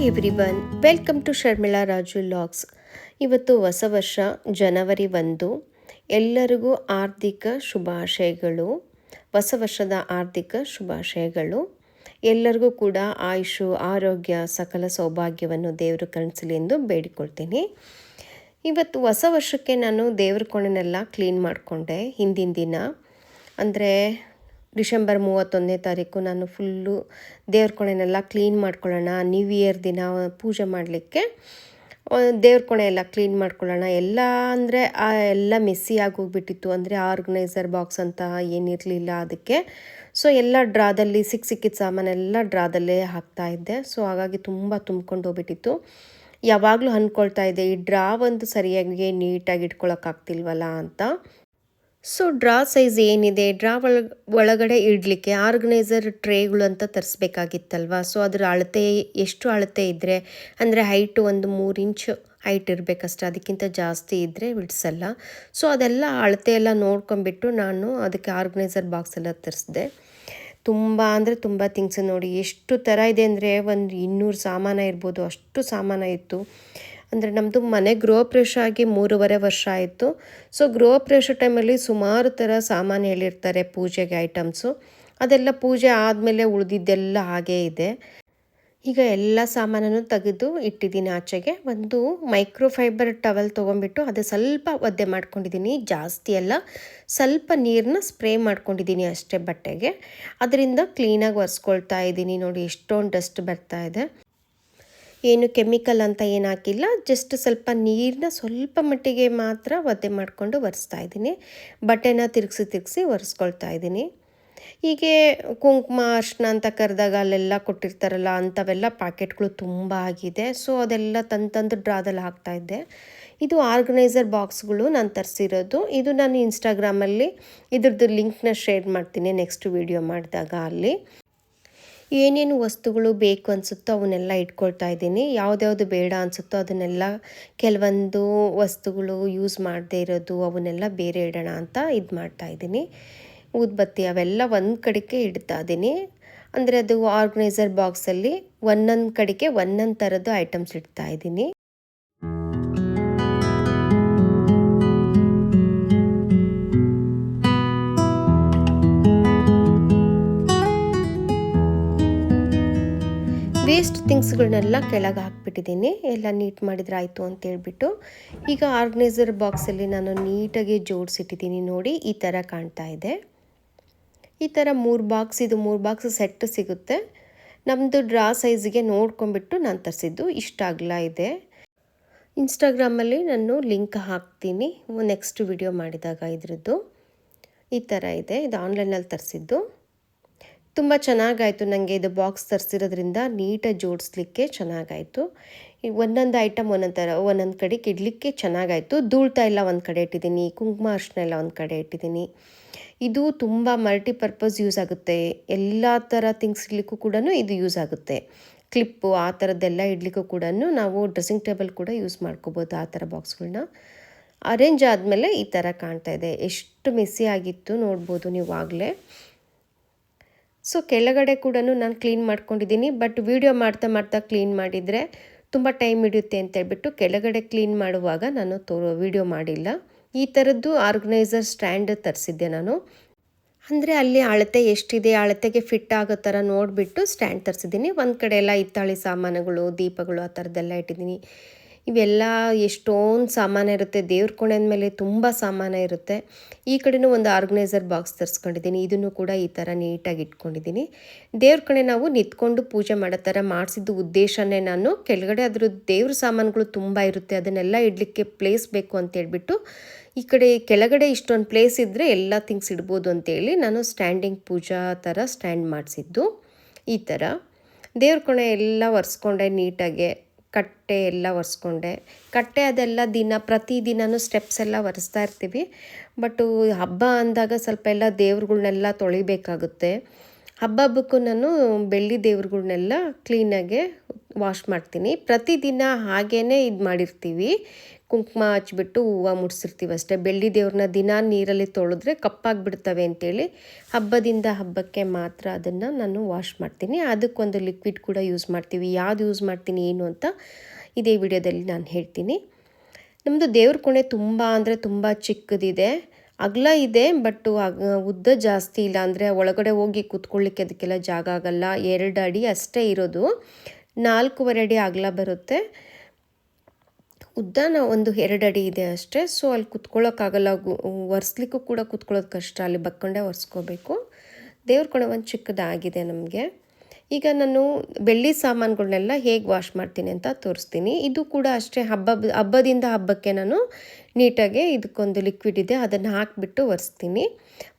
Hi everyone welcome to Sharmila Raju logs ಇವತ್ತು ಹೊಸ ವರ್ಷ, ಜನವರಿ ಒಂದು. ಎಲ್ಲರಿಗೂ ಆರ್ಥಿಕ ಶುಭಾಶಯಗಳು. ಹೊಸ ವರ್ಷದ ಆರ್ಥಿಕ ಶುಭಾಶಯಗಳು. ಎಲ್ಲರಿಗೂ ಕೂಡ ಆಯುಷು, ಆರೋಗ್ಯ, ಸಕಲ ಸೌಭಾಗ್ಯವನ್ನು ದೇವರು ಕಳಿಸಲಿ ಎಂದು ಬೇಡಿಕೊಳ್ತೀನಿ. ಇವತ್ತು ಹೊಸ ವರ್ಷಕ್ಕೆ ನಾನು ದೇವ್ರ ಕೋಣೆನೆಲ್ಲ ಕ್ಲೀನ್ ಮಾಡಿಕೊಂಡೆ ಹಿಂದಿನ ದಿನ. ಅಂದರೆ ಡಿಸೆಂಬರ್ ಮೂವತ್ತೊಂದನೇ ತಾರೀಕು ನಾನು ಫುಲ್ಲು ದೇವ್ರ ಕೊಣೆನೆಲ್ಲ ಕ್ಲೀನ್ ಮಾಡ್ಕೊಳ್ಳೋಣ ನ್ಯೂ ಇಯರ್ ದಿನ ಪೂಜೆ ಮಾಡಲಿಕ್ಕೆ. ದೇವ್ರ ಕೋಣೆ ಎಲ್ಲ ಕ್ಲೀನ್ ಮಾಡ್ಕೊಳ್ಳೋಣ. ಎಲ್ಲ ಅಂದರೆ ಆ ಎಲ್ಲ ಮೆಸ್ಸಿ ಆಗೋಗ್ಬಿಟ್ಟಿತ್ತು ಅಂದರೆ ಆರ್ಗನೈಸರ್ ಬಾಕ್ಸ್ ಅಂತ ಏನಿರಲಿಲ್ಲ ಅದಕ್ಕೆ. ಸೊ ಎಲ್ಲ ಡ್ರಾದಲ್ಲಿ ಸಿಕ್ಕ ಸಿಕ್ಕಿದ ಸಾಮಾನೆಲ್ಲ ಡ್ರಾದಲ್ಲೇ ಹಾಕ್ತಾ ಇದ್ದೆ. ಸೊ ಹಾಗಾಗಿ ತುಂಬ ತುಂಬ್ಕೊಂಡು ಹೋಗ್ಬಿಟ್ಟಿತ್ತು. ಯಾವಾಗಲೂ ಅಂದ್ಕೊಳ್ತಾ ಇದ್ದೆ, ಈ ಡ್ರಾ ಒಂದು ಸರಿಯಾಗಿ ನೀಟಾಗಿ ಇಟ್ಕೊಳಕ್ಕಾಗ್ತಿಲ್ವಲ್ಲ ಅಂತ. ಸೊ ಡ್ರಾ ಸೈಜ್ ಏನಿದೆ? ಡ್ರಾ ಒಳ ಒಳಗಡೆ ಇಡಲಿಕ್ಕೆ ಆರ್ಗನೈಸರ್ ಟ್ರೇಗಳು ಅಂತ ತರಿಸ್ಬೇಕಾಗಿತ್ತಲ್ವ? ಸೊ ಅದರ ಅಳತೆ ಎಷ್ಟು ಅಳತೆ ಇದ್ದರೆ ಅಂದರೆ ಹೈಟು ಒಂದು ಮೂರು ಇಂಚು ಹೈಟ್ ಇರಬೇಕಷ್ಟೆ. ಅದಕ್ಕಿಂತ ಜಾಸ್ತಿ ಇದ್ದರೆ ಬಿಡಿಸಲ್ಲ. ಸೊ ಅದೆಲ್ಲ ಅಳತೆ ಎಲ್ಲ ನೋಡ್ಕೊಂಬಿಟ್ಟು ನಾನು ಅದಕ್ಕೆ ಆರ್ಗನೈಸರ್ ಬಾಕ್ಸ್ ಎಲ್ಲ ತರಿಸಿದೆ. ತುಂಬ ಅಂದರೆ ತುಂಬ ಥಿಂಗ್ಸ್ ನೋಡಿ. ಎಷ್ಟು ಥರ ಇದೆ ಅಂದರೆ ಒಂದು ಇನ್ನೂರು ಸಾಮಾನು ಇರ್ಬೋದು. ಅಷ್ಟು ಸಾಮಾನು ಇತ್ತು. ಅಂದರೆ ನಮ್ಮದು ಮನೆ ಗೃಹ ಪ್ರವೇಶ ಆಗಿ ಮೂರುವರೆ ವರ್ಷ ಆಯಿತು. ಸೊ ಗೃಹ ಪ್ರವೇಶ ಟೈಮಲ್ಲಿ ಸುಮಾರು ಥರ ಸಾಮಾನು ಹೇಳಿರ್ತಾರೆ ಪೂಜೆಗೆ ಐಟಮ್ಸು ಅದೆಲ್ಲ ಪೂಜೆ ಆದಮೇಲೆ ಉಳಿದಿದ್ದೆಲ್ಲ ಹಾಗೇ ಇದೆ. ಈಗ ಎಲ್ಲ ಸಾಮಾನನ್ನು ತೆಗೆದು ಇಟ್ಟಿದ್ದೀನಿ ಆಚೆಗೆ. ಒಂದು ಮೈಕ್ರೋ ಫೈಬರ್ ಟವಲ್ ತೊಗೊಂಡ್ಬಿಟ್ಟು ಅದು ಸ್ವಲ್ಪ ಒದ್ದೆ ಮಾಡ್ಕೊಂಡಿದ್ದೀನಿ, ಜಾಸ್ತಿ ಅಲ್ಲ. ಸ್ವಲ್ಪ ನೀರನ್ನ ಸ್ಪ್ರೇ ಮಾಡ್ಕೊಂಡಿದ್ದೀನಿ ಅಷ್ಟೇ ಬಟ್ಟೆಗೆ. ಅದರಿಂದ ಕ್ಲೀನಾಗಿ ಒರೆಸ್ಕೊಳ್ತಾ ಇದ್ದೀನಿ ನೋಡಿ, ಎಷ್ಟೊಂದು ಡಸ್ಟ್ ಬರ್ತಾ ಇದೆ. ಏನು ಕೆಮಿಕಲ್ ಅಂತ ಏನು ಹಾಕಿಲ್ಲ ಜಸ್ಟ್ ಸ್ವಲ್ಪ ನೀರನ್ನ ಸ್ವಲ್ಪ ಮಟ್ಟಿಗೆ ಮಾತ್ರ ಒದ್ದೆ ಮಾಡಿಕೊಂಡು ಒರೆಸ್ತಾ ಇದ್ದೀನಿ. ಬಟ್ಟೆನ ತಿರುಗಿಸಿ ತಿರುಗಿಸಿ ಒರೆಸ್ಕೊಳ್ತಾ ಇದ್ದೀನಿ. ಹೀಗೆ ಕುಂಕುಮ ಅರ್ಶಿನ ಅಂತ ಕರೆದಾಗ ಅಲ್ಲೆಲ್ಲ ಕೊಟ್ಟಿರ್ತಾರಲ್ಲ ಅಂಥವೆಲ್ಲ ಪ್ಯಾಕೆಟ್ಗಳು ತುಂಬ ಆಗಿದೆ. ಸೊ ಅದೆಲ್ಲ ತಂದು ತಂದು ಡ್ರಾದಲ್ಲಿ ಹಾಕ್ತಾಯಿದ್ದೆ ಇದು ಆರ್ಗನೈಸರ್ ಬಾಕ್ಸ್ಗಳು ನಾನು ತರಿಸಿರೋದು. ಇದು ನಾನು ಇನ್ಸ್ಟಾಗ್ರಾಮಲ್ಲಿ ಇದ್ರದ್ದು ಲಿಂಕ್ನ ಶೇರ್ ಮಾಡ್ತೀನಿ ನೆಕ್ಸ್ಟ್ ವಿಡಿಯೋ ಮಾಡಿದಾಗ ಅಲ್ಲಿ. ಏನೇನು ವಸ್ತುಗಳು ಬೇಕು ಅನಿಸುತ್ತೋ ಅವನ್ನೆಲ್ಲ ಇಟ್ಕೊಳ್ತಾ ಇದ್ದೀನಿ. ಯಾವ್ದ್ಯಾವುದು ಬೇಡ ಅನಿಸುತ್ತೋ ಅದನ್ನೆಲ್ಲ ಕೆಲವೊಂದು ವಸ್ತುಗಳು ಯೂಸ್ ಮಾಡದೇ ಇರೋದು ಅವನ್ನೆಲ್ಲ ಬೇರೆ ಇಡೋಣ ಅಂತ ಇದು ಮಾಡ್ತಾ ಇದ್ದೀನಿ. ಊದ್ಬತ್ತಿ ಅವೆಲ್ಲ ಒಂದು ಕಡೆಗೆ ಇಡ್ತಾ ಇದ್ದೀನಿ. ಅಂದರೆ ಅದು ಆರ್ಗನೈಸರ್ ಬಾಕ್ಸಲ್ಲಿ ಒಂದೊಂದು ಕಡೆಗೆ ಒಂದೊಂದು ಥರದ್ದು ಐಟಮ್ಸ್ ಇಡ್ತಾ ಇದ್ದೀನಿ. ವೇಸ್ಟ್ ಥಿಂಗ್ಸ್ಗಳನ್ನೆಲ್ಲ ಕೆಳಗೆ ಹಾಕ್ಬಿಟ್ಟಿದ್ದೀನಿ. ಎಲ್ಲ ನೀಟ್ ಮಾಡಿದ್ರೆ ಆಯಿತು ಅಂತೇಳ್ಬಿಟ್ಟು ಈಗ ಆರ್ಗನೈಸರ್ ಬಾಕ್ಸಲ್ಲಿ ನಾನು ನೀಟಾಗಿ ಜೋಡಿಸಿಟ್ಟಿದ್ದೀನಿ ನೋಡಿ, ಈ ಥರ ಕಾಣ್ತಾ ಇದೆ. ಈ ಥರ ಮೂರು ಬಾಕ್ಸ್ ಇದು ಮೂರು ಬಾಕ್ಸ್ ಸೆಟ್ ಸಿಗುತ್ತೆ. ನಮ್ಮದು ಡ್ರಾ ಸೈಜ್ಗೆ ನೋಡ್ಕೊಂಬಿಟ್ಟು ನಾನು ತರಿಸಿದ್ದು, ಇಷ್ಟ ಅಗಲ ಇದೆ. ಇನ್ಸ್ಟಾಗ್ರಾಮಲ್ಲಿ ನಾನು ಲಿಂಕ್ ಹಾಕ್ತೀನಿ ನೆಕ್ಸ್ಟ್ ವಿಡಿಯೋ ಮಾಡಿದಾಗ ಇದ್ರದ್ದು. ಈ ಥರ ಇದೆ, ಇದು ಆನ್ಲೈನಲ್ಲಿ ತರಿಸಿದ್ದು. ತುಂಬ ಚೆನ್ನಾಗಾಯಿತು. ನನಗೆ ಇದು ಬಾಕ್ಸ್ ತರಿಸಿರೋದ್ರಿಂದ ನೀಟಾಗಿ ಜೋಡಿಸ್ಲಿಕ್ಕೆ ಚೆನ್ನಾಗಾಯಿತು. ಒಂದೊಂದು ಐಟಮ್ ಒಂದೊಂದು ಥರ ಒಂದೊಂದು ಕಡೆಗೆ ಇಡಲಿಕ್ಕೆ ಚೆನ್ನಾಗಾಯಿತು. ಧೂಳ್ತಾ ಇಲ್ಲ ಒಂದು ಕಡೆ ಇಟ್ಟಿದ್ದೀನಿ. ಕುಂಕುಮ ಅರ್ಶನ ಎಲ್ಲ ಒಂದು ಕಡೆ ಇಟ್ಟಿದ್ದೀನಿ. ಇದು ತುಂಬ ಮಲ್ಟಿಪರ್ಪಸ್ ಯೂಸ್ ಆಗುತ್ತೆ. ಎಲ್ಲ ಥರ ಥಿಂಗ್ಸ್ ಇಡ್ಲಿಕ್ಕೂ ಕೂಡ ಇದು ಯೂಸ್ ಆಗುತ್ತೆ. ಕ್ಲಿಪ್ಪು ಆ ಥರದ್ದೆಲ್ಲ ಇಡ್ಲಿಕ್ಕೂ ಕೂಡ ನಾವು ಡ್ರೆಸ್ಸಿಂಗ್ ಟೇಬಲ್ ಕೂಡ ಯೂಸ್ ಮಾಡ್ಕೋಬೋದು ಆ ಥರ ಬಾಕ್ಸ್ಗಳನ್ನ ಅರೇಂಜ್ ಆದಮೇಲೆ ಈ ಥರ ಕಾಣ್ತಾ ಇದೆ. ಎಷ್ಟು ಮೆಸ್ಸಿ ಆಗಿತ್ತು ನೋಡ್ಬೋದು ನೀವು ಆಗಲೇ ಸೊ ಕೆಳಗಡೆ ಕೂಡ ನಾನು ಕ್ಲೀನ್ ಮಾಡ್ಕೊಂಡಿದ್ದೀನಿ, ಬಟ್ ವೀಡಿಯೋ ಮಾಡ್ತಾ ಮಾಡ್ತಾ ಕ್ಲೀನ್ ಮಾಡಿದರೆ ತುಂಬ ಟೈಮ್ ಹಿಡಿಯುತ್ತೆ ಅಂತೇಳ್ಬಿಟ್ಟು ಕೆಳಗಡೆ ಕ್ಲೀನ್ ಮಾಡುವಾಗ ನಾನು ತೋರೋ ವಿಡಿಯೋ ಮಾಡಿಲ್ಲ. ಈ ಥರದ್ದು ಆರ್ಗನೈಸರ್ ಸ್ಟ್ಯಾಂಡ್ ತರಿಸಿದ್ದೆ ನಾನು. ಅಂದರೆ ಅಲ್ಲಿ ಅಳತೆ ಎಷ್ಟಿದೆ, ಅಳತೆಗೆ ಫಿಟ್ ಆಗೋ ಥರ ನೋಡಿಬಿಟ್ಟು ಸ್ಟ್ಯಾಂಡ್ ತರಿಸಿದ್ದೀನಿ. ಒಂದು ಕಡೆ ಎಲ್ಲ ಹಿತ್ತಾಳಿ ಸಾಮಾನುಗಳು, ದೀಪಗಳು ಆ ಥರದ್ದೆಲ್ಲ ಇಟ್ಟಿದ್ದೀನಿ. ಇವೆಲ್ಲ ಎಷ್ಟೊಂದು ಸಾಮಾನು ಇರುತ್ತೆ. ದೇವ್ರ ಕೋಣೆ ಮೇಲೆ ತುಂಬ ಸಾಮಾನು ಇರುತ್ತೆ. ಈ ಕಡೆನೂ ಒಂದು ಆರ್ಗನೈಸರ್ ಬಾಕ್ಸ್ ತರಿಸ್ಕೊಂಡಿದ್ದೀನಿ. ಇದನ್ನು ಕೂಡ ಈ ಥರ ನೀಟಾಗಿ ಇಟ್ಕೊಂಡಿದ್ದೀನಿ. ದೇವ್ರ ಕಡೆ ನಾವು ನಿಂತ್ಕೊಂಡು ಪೂಜೆ ಮಾಡೋ ಥರ ಮಾಡಿಸಿದ್ದು ಉದ್ದೇಶನೇ ನಾನು. ಕೆಳಗಡೆ ಅದ್ರ ದೇವ್ರ ಸಾಮಾನುಗಳು ತುಂಬ ಇರುತ್ತೆ. ಅದನ್ನೆಲ್ಲ ಇಡಲಿಕ್ಕೆ ಪ್ಲೇಸ್ ಬೇಕು ಅಂತ ಹೇಳ್ಬಿಟ್ಟು ಈ ಕಡೆ ಕೆಳಗಡೆ ಇಷ್ಟೊಂದು ಪ್ಲೇಸ್ ಇದ್ದರೆ ಎಲ್ಲ ಥಿಂಗ್ಸ್ ಇಡ್ಬೋದು ಅಂತೇಳಿ ನಾನು ಸ್ಟ್ಯಾಂಡಿಂಗ್ ಪೂಜಾ ಥರ ಸ್ಟ್ಯಾಂಡ್ ಮಾಡಿಸಿದ್ದು. ಈ ಥರ ದೇವ್ರ ಕೋಣೆ ಎಲ್ಲ ಒರೆಸ್ಕೊಂಡೆ ನೀಟಾಗೆ ಕಟ್ಟೆ ಎಲ್ಲ ಒರೆಸ್ಕೊಂಡೆ. ಕಟ್ಟೆ ಅದೆಲ್ಲ ದಿನ ಪ್ರತಿದಿನವೂ ಸ್ಟೆಪ್ಸ್ ಎಲ್ಲ ಒರೆಸ್ತಾ ಇರ್ತೀವಿ. ಬಟ್ಟು ಹಬ್ಬ ಅಂದಾಗ ಸ್ವಲ್ಪ ಎಲ್ಲ ದೇವ್ರುಗಳ್ನೆಲ್ಲ ತೊಳಿಬೇಕಾಗುತ್ತೆ. ಹಬ್ಬ ಹಬ್ಬಕ್ಕೂ ನಾನು ಬೆಳ್ಳಿ ದೇವ್ರುಗಳ್ನೆಲ್ಲ ಕ್ಲೀನಾಗೆ ವಾಶ್ ಮಾಡ್ತೀನಿ. ಪ್ರತಿದಿನ ಹಾಗೇ ಇದು ಮಾಡಿರ್ತೀವಿ. ಕುಂಕುಮ ಹಚ್ಬಿಟ್ಟು ಹೂವು ಮುಡಿಸಿರ್ತೀವಿ ಅಷ್ಟೇ ಬೆಳ್ಳಿ ದೇವ್ರನ್ನ ದಿನ ನೀರಲ್ಲಿ ತೊಳೆದ್ರೆ ಕಪ್ಪಾಗಿಬಿಡ್ತವೆ ಅಂತೇಳಿ ಹಬ್ಬದಿಂದ ಹಬ್ಬಕ್ಕೆ ಮಾತ್ರ ಅದನ್ನು ನಾನು ವಾಶ್ ಮಾಡ್ತೀನಿ. ಅದಕ್ಕೊಂದು ಲಿಕ್ವಿಡ್ ಕೂಡ ಯೂಸ್ ಮಾಡ್ತೀವಿ. ಯಾವ್ದು ಯೂಸ್ ಮಾಡ್ತೀನಿ, ಏನು ಅಂತ ಇದೇ ವಿಡಿಯೋದಲ್ಲಿ ನಾನು ಹೇಳ್ತೀನಿ. ನಮ್ಮದು ದೇವ್ರ ಕೊಣೆ ತುಂಬ ಅಂದರೆ ತುಂಬ ಚಿಕ್ಕದಿದೆ. ಅಗಲ ಇದೆ ಬಟ್ಟು ಉದ್ದ ಜಾಸ್ತಿ ಇಲ್ಲ ಅಂದರೆ ಒಳಗಡೆ ಹೋಗಿ ಕೂತ್ಕೊಳ್ಳಿಕ್ಕೆ ಅದಕ್ಕೆಲ್ಲ ಜಾಗ ಆಗಲ್ಲ. ಎರಡು ಅಡಿ ಅಷ್ಟೇ ಇರೋದು. ನಾಲ್ಕೂವರೆ ಅಡಿ ಅಗಲ ಬರುತ್ತೆ. ಉದ್ದ ನಾವು ಒಂದು ಎರಡು ಅಡಿ ಇದೆ ಅಷ್ಟೇ. ಸೊ ಅಲ್ಲಿ ಕುತ್ಕೊಳ್ಳೋಕ್ಕಾಗಲ್ಲ. ಒರೆಸ್ಲಿಕ್ಕೂ ಕೂಡ ಕುತ್ಕೊಳ್ಳೋದು ಕಷ್ಟ. ಅಲ್ಲಿ ಬಕ್ಕೊಂಡೆ ಒರೆಸ್ಕೋಬೇಕು. ದೇವ್ರ ಕೊಡ ಒಂದು ಚಿಕ್ಕದಾಗಿದೆ ನಮಗೆ. ಈಗ ನಾನು ಬೆಳ್ಳಿ ಸಾಮಾನುಗಳನ್ನೆಲ್ಲ ಹೇಗೆ ವಾಶ್ ಮಾಡ್ತೀನಿ ಅಂತ ತೋರಿಸ್ತೀನಿ. ಇದು ಕೂಡ ಅಷ್ಟೇ ಹಬ್ಬ, ಹಬ್ಬದಿಂದ ಹಬ್ಬಕ್ಕೆ ನಾನು ನೀಟಾಗಿ ಇದಕ್ಕೊಂದು ಲಿಕ್ವಿಡ್ ಇದೆ. ಅದನ್ನು ಹಾಕಿಬಿಟ್ಟು ಒರೆಸ್ತೀನಿ.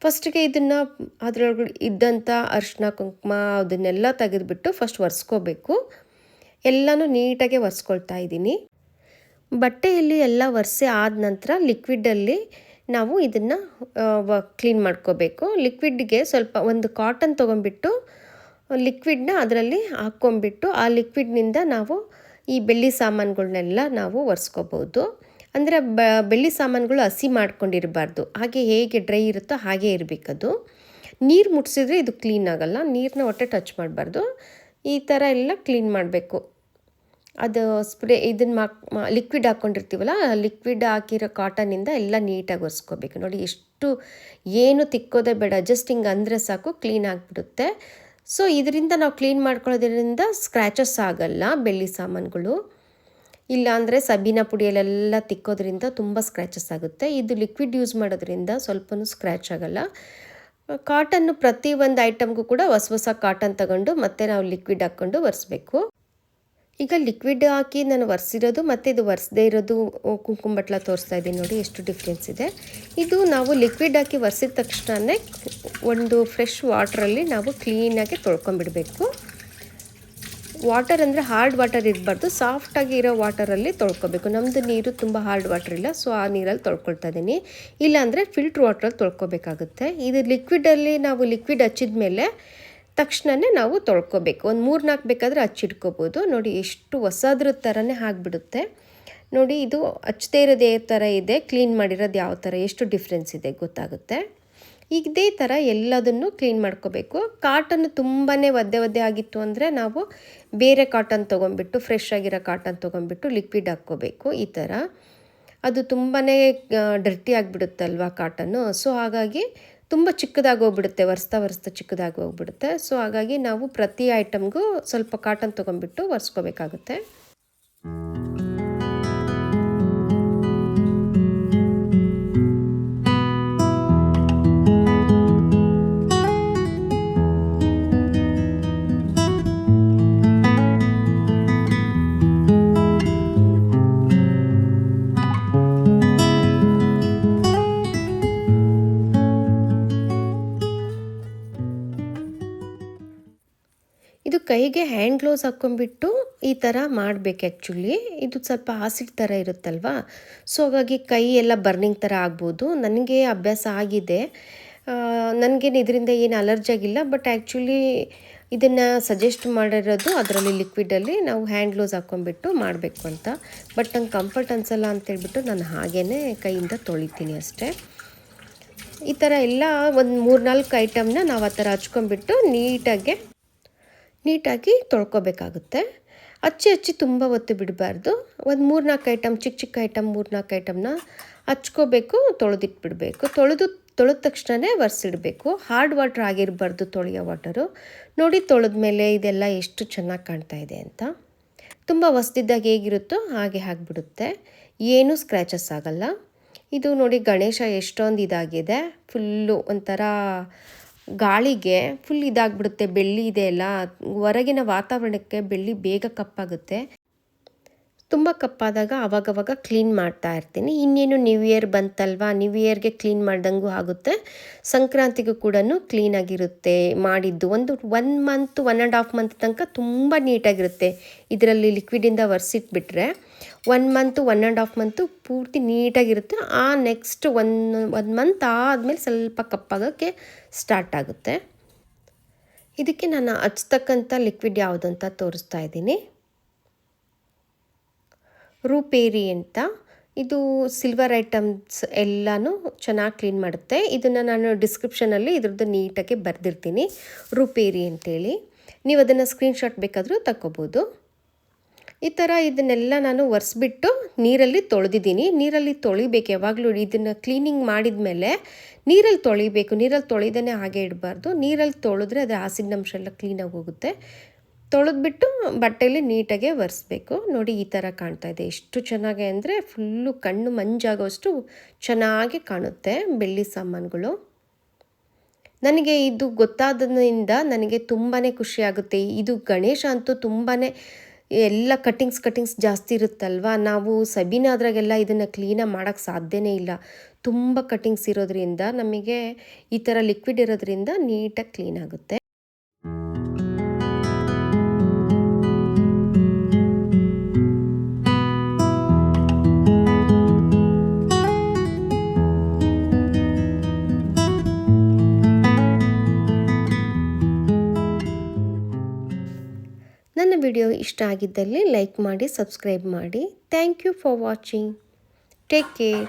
ಫಸ್ಟಿಗೆ ಇದನ್ನು ಅದರೊಳಗಡೆ ಇದ್ದಂಥ ಅರಿಶಿನ ಕುಂಕುಮ ಅದನ್ನೆಲ್ಲ ತೆಗೆದುಬಿಟ್ಟು ಫಸ್ಟ್ ಒರೆಸ್ಕೋಬೇಕು. ಎಲ್ಲನೂ ನೀಟಾಗಿ ಒರೆಸ್ಕೊಳ್ತಾ ಇದ್ದೀನಿ. ಬಟ್ಟೆಯಲ್ಲಿ ಎಲ್ಲ ಒರೆಸಿ ಆದ ನಂತರ ಲಿಕ್ವಿಡಲ್ಲಿ ನಾವು ಇದನ್ನು ಕ್ಲೀನ್ ಮಾಡ್ಕೋಬೇಕು. ಲಿಕ್ವಿಡ್ಗೆ ಸ್ವಲ್ಪ ಒಂದು ಕಾಟನ್ ತೊಗೊಂಬಿಟ್ಟು ಲಿಕ್ವಿಡ್ನ ಅದರಲ್ಲಿ ಹಾಕ್ಕೊಂಬಿಟ್ಟು ಆ ಲಿಕ್ವಿಡ್ನಿಂದ ನಾವು ಈ ಬೆಳ್ಳಿ ಸಾಮಾನುಗಳನ್ನೆಲ್ಲ ನಾವು ಒರೆಸ್ಕೋಬೋದು ಅಂದರೆ ಬ, ಬೆಳ್ಳಿ ಸಾಮಾನುಗಳು ಹಸಿ ಮಾಡ್ಕೊಂಡಿರಬಾರ್ದು. ಹಾಗೆ ಹೇಗೆ ಡ್ರೈ ಇರುತ್ತೋ ಹಾಗೆ ಇರಬೇಕದು. ನೀರು ಮುಟ್ಸಿದ್ರೆ ಇದು ಕ್ಲೀನ್ ಆಗೋಲ್ಲ. ನೀರನ್ನ ಒಟ್ಟೆ ಟಚ್ ಮಾಡಬಾರ್ದು. ಈ ಥರ ಎಲ್ಲ ಕ್ಲೀನ್ ಮಾಡಬೇಕು. ಅದು ಸ್ಪ್ರೇ ಇದನ್ನು ಮಾ ಲಿಕ್ವಿಡ್ ಹಾಕ್ಕೊಂಡಿರ್ತೀವಲ್ಲ ಲಿಕ್ವಿಡ್ ಹಾಕಿರೋ ಕಾಟನಿಂದ ಎಲ್ಲ ನೀಟಾಗಿ ಒರೆಸ್ಕೋಬೇಕು. ನೋಡಿ ಎಷ್ಟು, ಏನು ತಿಕ್ಕೋದೇ ಬೇಡ ಜಸ್ಟ್ ಹಿಂಗೆ ಅಂದರೆ ಸಾಕು ಕ್ಲೀನ್ ಆಗಿಬಿಡುತ್ತೆ. ಸೊ ಇದರಿಂದ ನಾವು ಕ್ಲೀನ್ ಮಾಡ್ಕೊಳ್ಳೋದ್ರಿಂದ ಸ್ಕ್ರ್ಯಾಚಸ್ ಆಗಲ್ಲ ಬೆಳ್ಳಿ ಸಾಮಾನುಗಳು. ಇಲ್ಲಾಂದರೆ ಸಬೀನ ಪುಡಿಯಲ್ಲೆಲ್ಲ ತಿಕ್ಕೋದ್ರಿಂದ ತುಂಬ ಸ್ಕ್ರ್ಯಾಚಸ್ ಆಗುತ್ತೆ. ಇದು ಲಿಕ್ವಿಡ್ ಯೂಸ್ ಮಾಡೋದ್ರಿಂದ ಸ್ವಲ್ಪನೂ ಸ್ಕ್ರ್ಯಾಚ್ ಆಗಲ್ಲ. ಕಾಟನ್ನು ಪ್ರತಿ ಒಂದು ಐಟಮ್ಗೂ ಕೂಡ ಹೊಸ ಹೊಸ ಕಾಟನ್ ತಗೊಂಡು ಮತ್ತೆ ನಾವು ಲಿಕ್ವಿಡ್ ಹಾಕ್ಕೊಂಡು ಒರೆಸ್ಬೇಕು. ಈಗ ಲಿಕ್ವಿಡ್ ಹಾಕಿ ನಾನು ಒರೆಸಿರೋದು ಮತ್ತು ಇದು ಒರೆಸದೇ ಇರೋದು ಕುಂಕುಮ ಬಟ್ಲ ತೋರಿಸ್ತಾ ಇದ್ದೀನಿ ನೋಡಿ ಎಷ್ಟು ಡಿಫ್ರೆನ್ಸ್ ಇದೆ. ಇದು ನಾವು ಲಿಕ್ವಿಡ್ ಹಾಕಿ ಒರೆಸಿದ ತಕ್ಷಣವೇ ಒಂದು ಫ್ರೆಶ್ ವಾಟ್ರಲ್ಲಿ ನಾವು ಕ್ಲೀನಾಗಿ ತೊಳ್ಕೊಂಬಿಡಬೇಕು ವಾಟರ್ ಅಂದರೆ ಹಾರ್ಡ್ ವಾಟರ್ ಇರಬಾರ್ದು ಸಾಫ್ಟಾಗಿ ಇರೋ ವಾಟರಲ್ಲಿ ತೊಳ್ಕೊಬೇಕು. ನಮ್ಮದು ನೀರು ತುಂಬ ಹಾರ್ಡ್ ವಾಟರ್ ಇಲ್ಲ ಸೊ ಆ ನೀರಲ್ಲಿ ತೊಳ್ಕೊಳ್ತಾ ಇದ್ದೀನಿ. ಇಲ್ಲಾಂದರೆ ಫಿಲ್ಟ್ರ್ ವಾಟ್ರಲ್ಲಿ ತೊಳ್ಕೊಬೇಕಾಗುತ್ತೆ. ಇದು ಲಿಕ್ವಿಡಲ್ಲಿ ನಾವು ಲಿಕ್ವಿಡ್ ಹಚ್ಚಿದ ಮೇಲೆ ತಕ್ಷಣವೇ ನಾವು ತೊಳ್ಕೊಬೇಕು. ಒಂದು ಮೂರು ನಾಲ್ಕು ಬೇಕಾದರೆ ಹಚ್ಚಿಟ್ಕೋಬೋದು ನೋಡಿ ಎಷ್ಟು ಹೊಸದ್ರ ಥರನೇ ಆಗಿಬಿಡುತ್ತೆ. ನೋಡಿ ಇದು ಹಚ್ಚದೇ ಇರೋದು ಯಾವ ಥರ ಇದೆ. ಕ್ಲೀನ್ ಮಾಡಿರೋದು ಯಾವ ಥರ, ಎಷ್ಟು ಡಿಫ್ರೆನ್ಸ್ ಇದೆ ಗೊತ್ತಾಗುತ್ತೆ. ಇದೇ ಥರ ಎಲ್ಲದನ್ನು ಕ್ಲೀನ್ ಮಾಡ್ಕೋಬೇಕು. ಕಾಟನ್ ತುಂಬಾ ಒದ್ದೆ ಒದ್ದೆ ಆಗಿತ್ತು ಅಂದರೆ ನಾವು ಬೇರೆ ಕಾಟನ್ ತೊಗೊಂಬಿಟ್ಟು ಫ್ರೆಶ್ ಆಗಿರೋ ಕಾಟನ್ ತೊಗೊಂಬಿಟ್ಟು ಲಿಕ್ವಿಡ್ ಹಾಕ್ಕೋಬೇಕು ಈ ಥರ. ಅದು ತುಂಬಾ ಡರ್ಟಿ ಆಗಿಬಿಡುತ್ತಲ್ವ ಕಾಟನ್ನು. ಸೊ ಹಾಗಾಗಿ ತುಂಬ ಚಿಕ್ಕದಾಗಿ ಹೋಗ್ಬಿಡುತ್ತೆ ಒರೆಸ್ತಾ ಒರೆಸ್ತಾ ಚಿಕ್ಕದಾಗಿ ಹೋಗ್ಬಿಡುತ್ತೆ. ಸೊ ಹಾಗಾಗಿ ನಾವು ಪ್ರತಿ ಐಟಮ್ಗೂ ಸ್ವಲ್ಪ ಕಾಟನ್ ತೊಗೊಂಬಿಟ್ಟು ಒರೆಸ್ಕೋಬೇಕಾಗುತ್ತೆ. ಕೈಗೆ ಹ್ಯಾಂಡ್ ಗ್ಲೋಸ್ ಹಾಕ್ಕೊಂಬಿಟ್ಟು ಈ ಥರ ಮಾಡಬೇಕು ಆ್ಯಕ್ಚುಲಿ ಇದು ಸ್ವಲ್ಪ ಆಸಿಡ್ ಥರ ಇರುತ್ತಲ್ವಾ? ಸೊ ಹಾಗಾಗಿ ಕೈ ಎಲ್ಲ ಬರ್ನಿಂಗ್ ಥರ ಆಗ್ಬೋದು. ನನಗೆ ಅಭ್ಯಾಸ ಆಗಿದೆ. ನನಗೇನು ಇದರಿಂದ ಏನು ಅಲರ್ಜಿ ಆಗಿಲ್ಲ ಬಟ್ ಆ್ಯಕ್ಚುಲಿ ಇದನ್ನು ಸಜೆಸ್ಟ್ ಮಾಡಿರೋದು ಅದರಲ್ಲಿ ಲಿಕ್ವಿಡಲ್ಲಿ ನಾವು ಹ್ಯಾಂಡ್ ಗ್ಲೋಸ್ ಹಾಕ್ಕೊಂಬಿಟ್ಟು ಮಾಡಬೇಕು ಅಂತ. ಬಟ್ ನಂಗೆ ಕಂಫರ್ಟ್ ಅನಿಸಲ್ಲ ಅಂತೇಳ್ಬಿಟ್ಟು ನಾನು ಹಾಗೇ ಕೈಯಿಂದ ತೊಳಿತೀನಿ ಅಷ್ಟೇ. ಈ ಥರ ಎಲ್ಲ ಒಂದು ಮೂರು ನಾಲ್ಕು ಐಟಮ್ನ ನಾವು ಆ ಥರ ಹಚ್ಕೊಂಬಿಟ್ಟು ನೀಟಾಗೆ ನೀಟಾಗಿ ತೊಳ್ಕೊಬೇಕಾಗುತ್ತೆ. ಹಚ್ಚಿ ಹಚ್ಚಿ ತುಂಬ ಹೊತ್ತು ಬಿಡಬಾರ್ದು. ಒಂದು ಮೂರು ನಾಲ್ಕು ಐಟಮ್ ಚಿಕ್ಕ ಚಿಕ್ಕ ಐಟಮ್ ಮೂರು ನಾಲ್ಕು ಐಟಮ್ನ ಹಚ್ಕೋಬೇಕು, ತೊಳೆದಿಟ್ಬಿಡಬೇಕು. ತೊಳೆದು, ತೊಳೆದ ತಕ್ಷಣವೇ ಒರೆಸಿಡಬೇಕು. ಹಾರ್ಡ್ ವಾಟರ್ ಆಗಿರಬಾರ್ದು ತೊಳೆಯೋ ವಾಟರು. ನೋಡಿ ತೊಳೆದ ಮೇಲೆ ಇದೆಲ್ಲ ಎಷ್ಟು ಚೆನ್ನಾಗಿ ಕಾಣ್ತಾ ಇದೆ ಅಂತ. ತುಂಬ ಹೊಸ್ದಿದ್ದಾಗ ಹೇಗಿರುತ್ತೋ ಹಾಗೆ ಆಗಿಬಿಡುತ್ತೆ. ಏನೂ ಸ್ಕ್ರ್ಯಾಚಸ್ ಆಗಲ್ಲ. ಇದು ನೋಡಿ ಗಣೇಶ ಎಷ್ಟೊಂದು ಇದಾಗಿದೆ. ಫುಲ್ಲು ಒಂಥರ ಗಾಳಿಗೆ ಫುಲ್ ಇದಾಗಿಬಿಡುತ್ತೆ ಬೆಳ್ಳಿ ಇದೆ ಅಲ್ಲ ಹೊರಗಿನ ವಾತಾವರಣಕ್ಕೆ ಬೆಳ್ಳಿ ಬೇಗ ಕಪ್ಪಾಗುತ್ತೆ. ತುಂಬ ಕಪ್ಪಾದಾಗ ಅವಾಗವಾಗ ಕ್ಲೀನ್ ಮಾಡ್ತಾ ಇರ್ತೀನಿ. ಇನ್ನೇನು ನ್ಯೂ ಇಯರ್ ಬಂತಲ್ವಾ? ನ್ಯೂ ಇಯರ್ಗೆ ಕ್ಲೀನ್ ಮಾಡ್ದಂಗೂ ಆಗುತ್ತೆ. ಸಂಕ್ರಾಂತಿಗೂ ಕೂಡ ಕ್ಲೀನಾಗಿರುತ್ತೆ ಮಾಡಿದ್ದು ಒಂದು one month one and half month ತನಕ ತುಂಬ ನೀಟಾಗಿರುತ್ತೆ. ಇದರಲ್ಲಿ ಲಿಕ್ವಿಡಿಂದ ಒರೆಸಿಟ್ಬಿಟ್ರೆ one month one and half month ಪೂರ್ತಿ ನೀಟಾಗಿರುತ್ತೆ. ಆ ನೆಕ್ಸ್ಟ್ ಒನ್ ಒನ್ ಮಂತ್ ಆದಮೇಲೆ ಸ್ವಲ್ಪ ಕಪ್ಪಾಗೋಕ್ಕೆ ಸ್ಟಾರ್ಟ್ ಆಗುತ್ತೆ. ಇದಕ್ಕೆ ನಾನು ಹಚ್ತಕ್ಕಂಥ ಲಿಕ್ವಿಡ್ ಯಾವುದಂತ ತೋರಿಸ್ತಾ ಇದ್ದೀನಿ. ರೂಪೇರಿ ಅಂತ. ಇದು ಸಿಲ್ವರ್ ಐಟಮ್ಸ್ ಎಲ್ಲನೂ ಚೆನ್ನಾಗಿ ಕ್ಲೀನ್ ಮಾಡುತ್ತೆ. ಇದನ್ನು ನಾನು ಡಿಸ್ಕ್ರಿಪ್ಷನಲ್ಲಿ ಇದ್ರದ್ದು ನೀಟಾಗಿ ಬರೆದಿರ್ತೀನಿ. ರೂಪೇರಿ ಅಂತೇಳಿ. ನೀವು ಅದನ್ನು ಸ್ಕ್ರೀನ್ಶಾಟ್ ಬೇಕಾದರೂ ತಗೋಬೋದು ಈ ಥರ ಇದನ್ನೆಲ್ಲ ನಾನು ಒರೆಸ್ಬಿಟ್ಟು ನೀರಲ್ಲಿ ತೊಳೆದಿದ್ದೀನಿ. ನೀರಲ್ಲಿ ತೊಳಿಬೇಕು. ಯಾವಾಗಲೂ ಇದನ್ನು ಕ್ಲೀನಿಂಗ್ ಮಾಡಿದ ಮೇಲೆ ನೀರಲ್ಲಿ ತೊಳಿಬೇಕು. ನೀರಲ್ಲಿ ತೊಳೆದೇ ಹಾಗೆ ಇಡಬಾರ್ದು. ನೀರಲ್ಲಿ ತೊಳೆದ್ರೆ ಅದು ಆಸಿಡ್ ಅಂಶ ಎಲ್ಲ ಕ್ಲೀನಾಗಿ ಹೋಗುತ್ತೆ. ತೊಳೆದ್ಬಿಟ್ಟು ಬಟ್ಟೆಯಲ್ಲಿ ನೀಟಾಗೆ ಒರೆಸ್ಬೇಕು. ನೋಡಿ ಈ ಥರ ಕಾಣ್ತಾ ಇದೆ. ಎಷ್ಟು ಚೆನ್ನಾಗಿ ಅಂದರೆ ಫುಲ್ಲು ಕಣ್ಣು ಮಂಜಾಗೋಷ್ಟು ಚೆನ್ನಾಗಿ ಕಾಣುತ್ತೆ ಬೆಳ್ಳಿ ಸಾಮಾನುಗಳು. ನನಗೆ ಇದು ಗೊತ್ತಾದ್ರಿಂದ ನನಗೆ ತುಂಬಾ ಖುಷಿಯಾಗುತ್ತೆ. ಇದು ಗಣೇಶ ಅಂತೂ ತುಂಬಾ ಎಲ್ಲ ಕಟ್ಟಿಂಗ್ಸ್ ಕಟ್ಟಿಂಗ್ಸ್ ಜಾಸ್ತಿ ಇರುತ್ತಲ್ವಾ? ನಾವು ಸಬೀನಾದ್ರಾಗೆಲ್ಲ ಇದನ್ನು ಕ್ಲೀನಾಗಿ ಮಾಡೋಕ್ಕೆ ಸಾಧ್ಯನೇ ಇಲ್ಲ. ತುಂಬ ಕಟ್ಟಿಂಗ್ಸ್ ಇರೋದ್ರಿಂದ ನಮಗೆ ಈ ಥರ ಲಿಕ್ವಿಡ್ ಇರೋದ್ರಿಂದ ನೀಟಾಗಿ ಕ್ಲೀನ್ ಆಗುತ್ತೆ. ವಿಡಿಯೋ ಇಷ್ಟ ಆಗಿದ್ದಲ್ಲಿ ಲೈಕ್ ಮಾಡಿ ಸಬ್ಸ್ಕ್ರೈಬ್ ಮಾಡಿ. Thank you for watching. Take care.